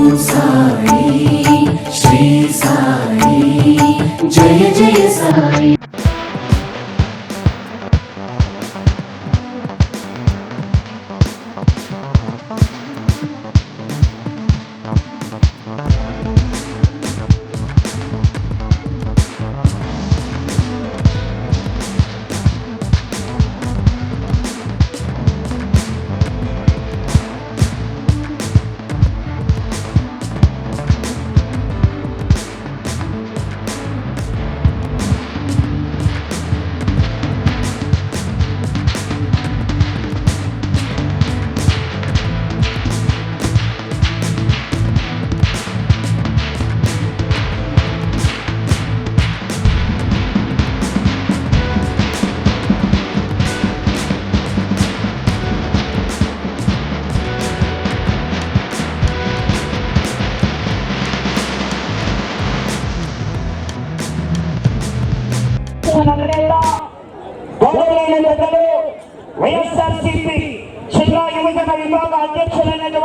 Mount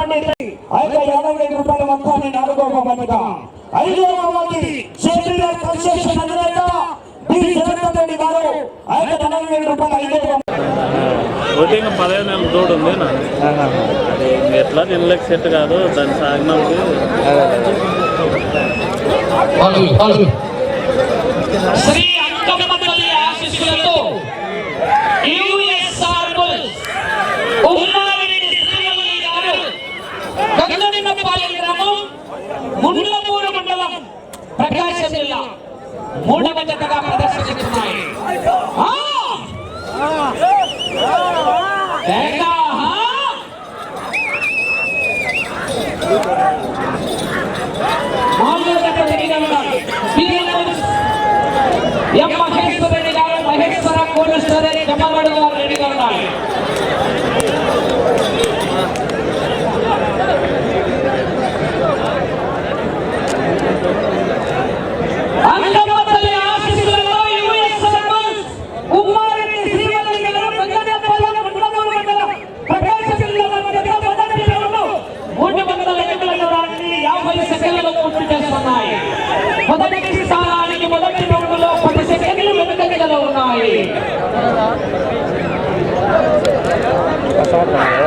అధ్యక్షులైనటువంటి ఆ యొక్క యాభై వేల రూపాయల మొత్తాన్ని నాలుగవ పథక ఐదవ మంది సేంద్రీయ కన్స్ట్రక్షన్ అధినేత డి. జగన్ రెడ్డి గారు. ఆ యొక్క నలభై వేల రూపాయల ఐదవ ఒకటి ఇంకా పదహైదు నెలల తోడు ఉంది నా. అది ఎట్లా నెలలకు సెట్ కాదు దాని సాగినందుకు శ్రీ మూడవ జతగా ప్రదర్శిస్తున్నాయి ఆ! ఏకా, ఆ! నాలుగో జత రెడీగా ఉండాలి. బిగినర్స్ ఎం మహేశ్వర రెడ్డి గారు మహేశ్వర కోల్డ్ స్టోరేజ్ జమ్మగడు గారు రెడీగా ఉండాలి ชอบไหน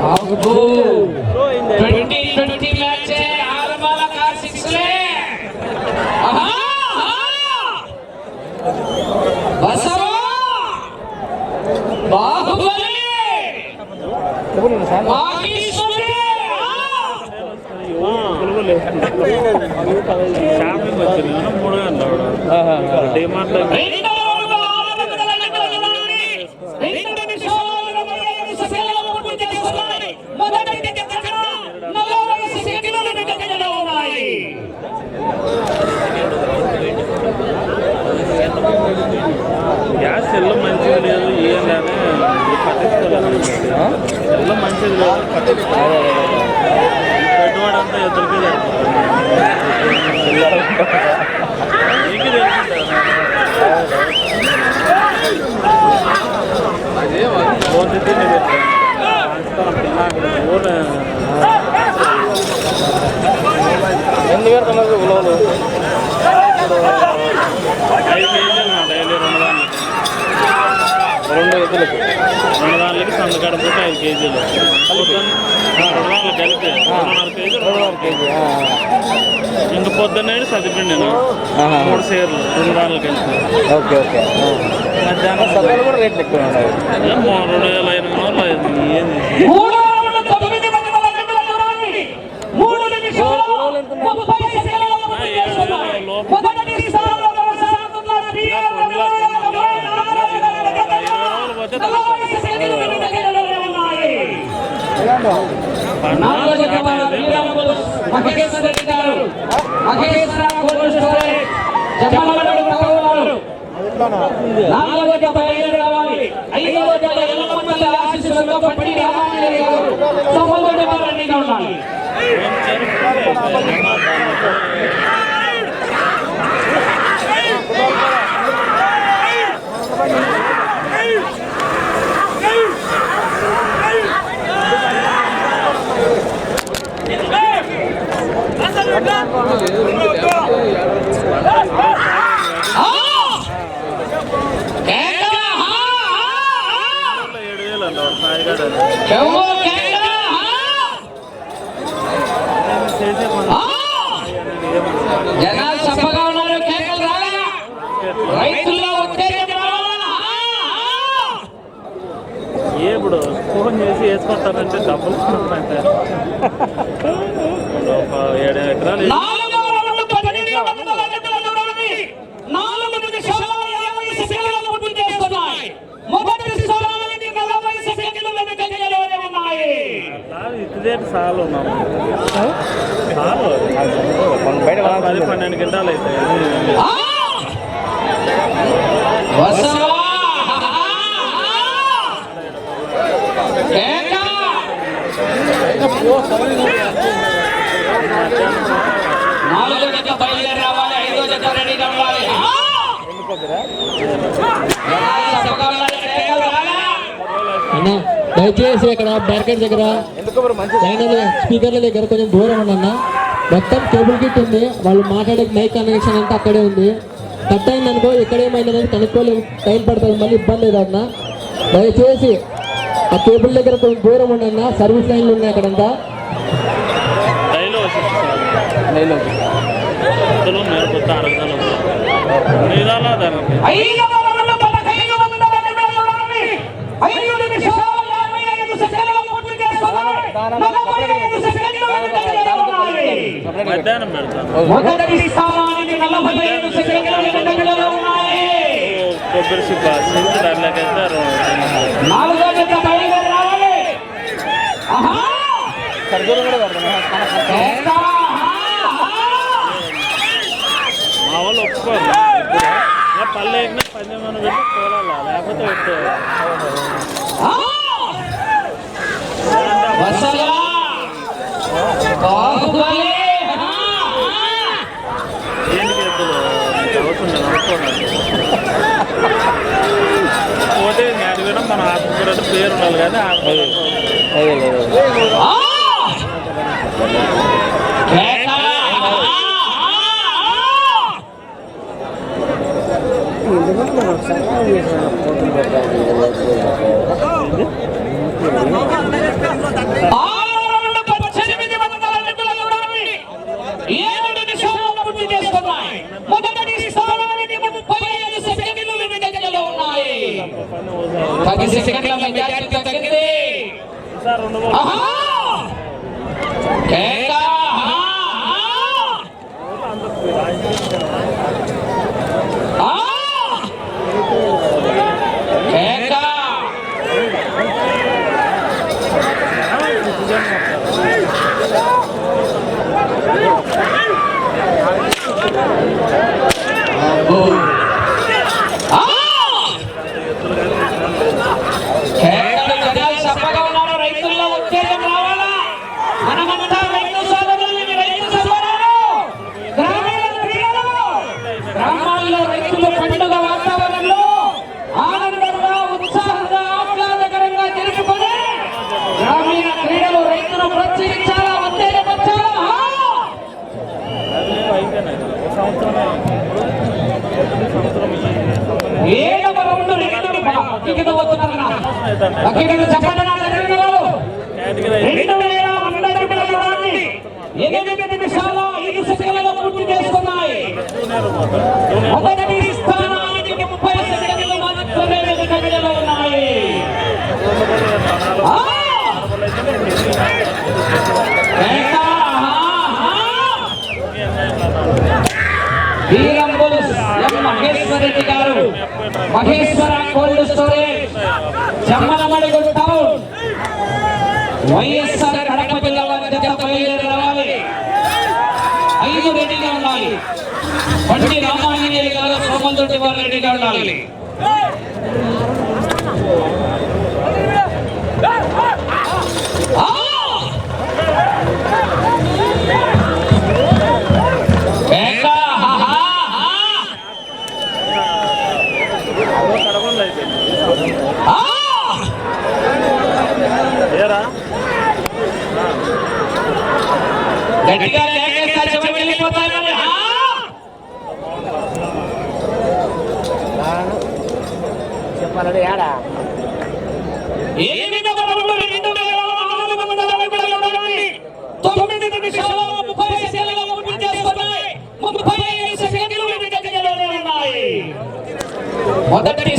Algo bom. పెట్టుబడి అంతా ఎదురుకే నీకు ఎందుకు పెడుతున్నారు ఉలవలు డైలీ రెండు రెండు ఎద్దులకు రెండు దానికి సందకాడ పూట ఐదు కేజీలు. రూపాయలు కేజీ ఇంక పొద్దున్నే చదివిండి నేను మూడు సేర్లు రెండు రాళ్ళు కలిసి ఓకే ఓకే మధ్యాహ్నం సరుకులు కూడా రేట్లు ఎక్కువ రెండు వేల ఎనిమిది వందలు ఏంది Panalo. మహేశ్వర రెడ్డి గారు మహేశ్వర కోల్డ్ స్టోరేజ్ జమ్మలమడుగు తగవారు నాలుగో జత బయలుదేరి రావాలి. ఐదవ జత ఎల్లమ్మల్లి ఆశీస్సులతో పట్టి రామాంజనేయ గారు సహోదరుడు వారు రెడీగా ఉండాలి ఆ! కేక! ఆ! ఆ! ఆ! ఏడు వేలు అండి ఒక సాయిగాడు అది. చెవు కేక! చేసే పని ఆ! జనాలు చప్పగా ఉన్నారు కేకలు రాలా రైతుల్లో ఉత్తేజం రావాలా ఆ! ఆ! ఏ ఇప్పుడు ఫోన్ చేసి వేసుకుంటానంటే డబ్బులు అంటే ఒక ఏడు ఎకరాలు వేసి నాలుగో రౌండ్ పన్నెండు వందల అడుగుల దూరాన్ని నాలుగు నిమిషాల యాభై సెకండ్లు పూర్తి వెనుకంజలోనే ఉన్నాయి సార్ ఇదే సాలు ఉన్నాము పది పన్నెండు గింటాలు అవుతాయి నాలుగో జత బయలుదేరి రావాలి ఐదో జత రెడీగా ఉండాలి దయచేసి ఇక్కడ బ్యారికేడ్ దగ్గర స్పీకర్ల దగ్గర కొంచెం దూరం ఉందన్న మొత్తం కేబుల్ కిట్ ఉంది వాళ్ళు మాట్లాడే మైక్ కనెక్షన్ అంతా అక్కడే ఉంది. కట్ అయిందనుకో ఇక్కడ ఏమైంది అనేది కనుక్కోలేదు టైం పడుతుంది మళ్ళీ ఇబ్బంది లేదన్న దయచేసి ఆ కేబుల్ దగ్గర కొంచెం దూరం ఉండన్న సర్వీస్ లైన్లు ఉన్నాయి అక్కడంతా. మధ్యాహ్నం పెడతాను. కొబ్బరి సిప్ప మా వాళ్ళు ఒప్పుకోరు. పల్లె ఎక్కినా పంచమని పెట్టి. పోలాలా లేకపోతే ఎద్దులు నీకు అవసరం అనుకోండి పోతే నేను కూడా మన ఆత్మకూర పేరు ఉండాలి కానీ ఏడవ రౌండ్ రెండు అక్కడికి వస్తున్నారన్న అక్కడికి చెప్పండి రెండు వేల వంద ఎనిమిది ఐదు సెకండ్లలో పూర్తి చేసుకున్నాయి Maheshwara cold storage Jammalamadugu town. YSR Kadapa జిల్లా వారి దగ్గర రావాలి. ఐదు రెడీగా ఉండాలి. బండి రామాంజనేయులు గారు సోమంతుడి వారు రెడీగా ఉండాలి. సెకండ్లు వెనుకంజలోనే ఉన్నాయి. మొదటి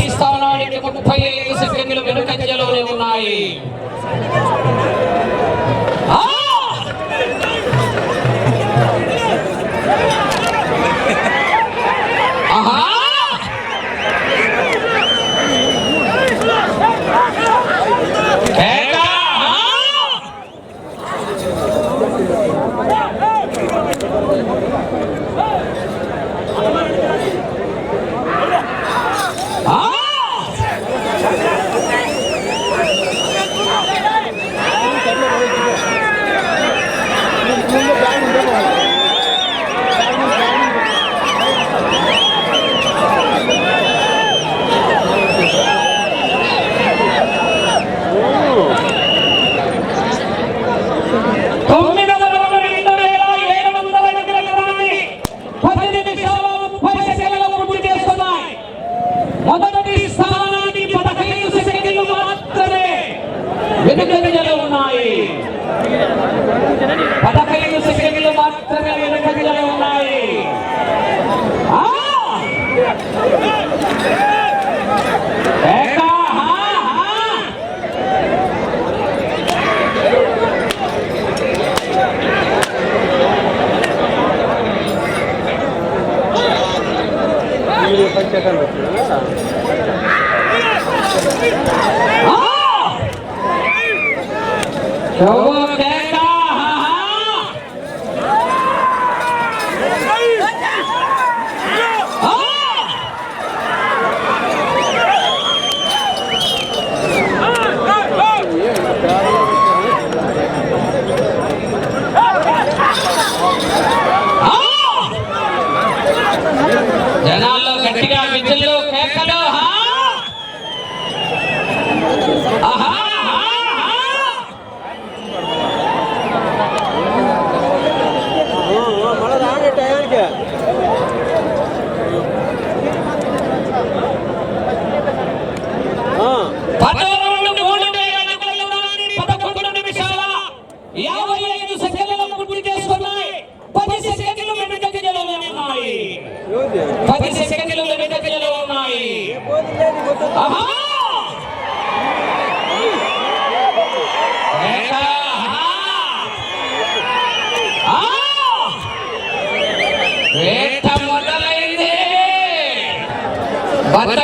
వంద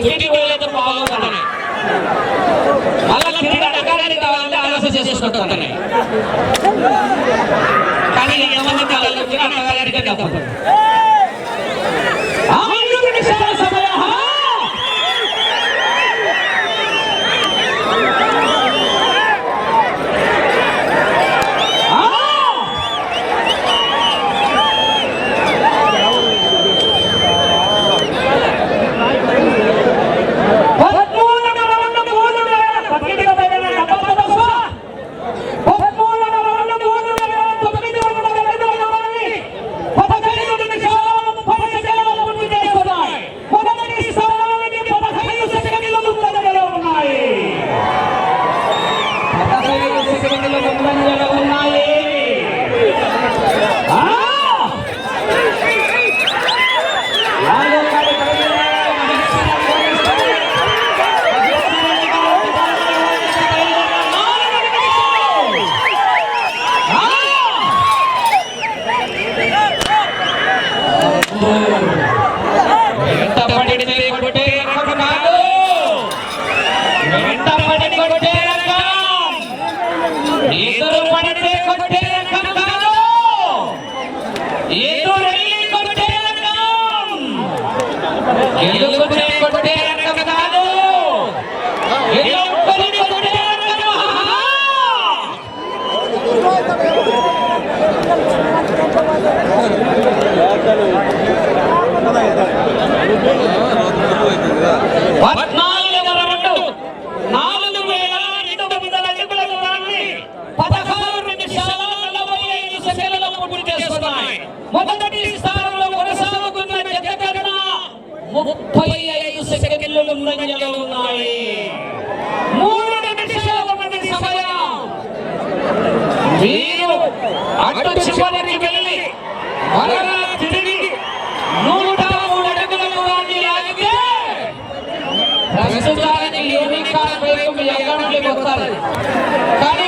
మురికి వేలైతే కావాలంటే ఆలోచన చేసుకుంటున్నాయి కానీ ఏమంది కాలంలో అడగడానికి చెట్టు చివరికి వెళ్ళి మరలా తిరిగి నూట మూడు అడుగుల దూరాన్ని లాగితే ప్రస్తుతానికి యూనికార్న్ వైపు మీ అకౌంట్లోకి వస్తారు కానీ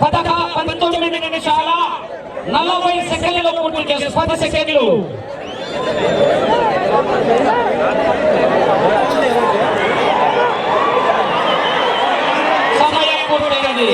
పదక పంతొమ్మిది నిమిషాల నలభై సెకండ్లు పూర్తి చేసి పది సెకండ్లు. సమయం పూర్తయినది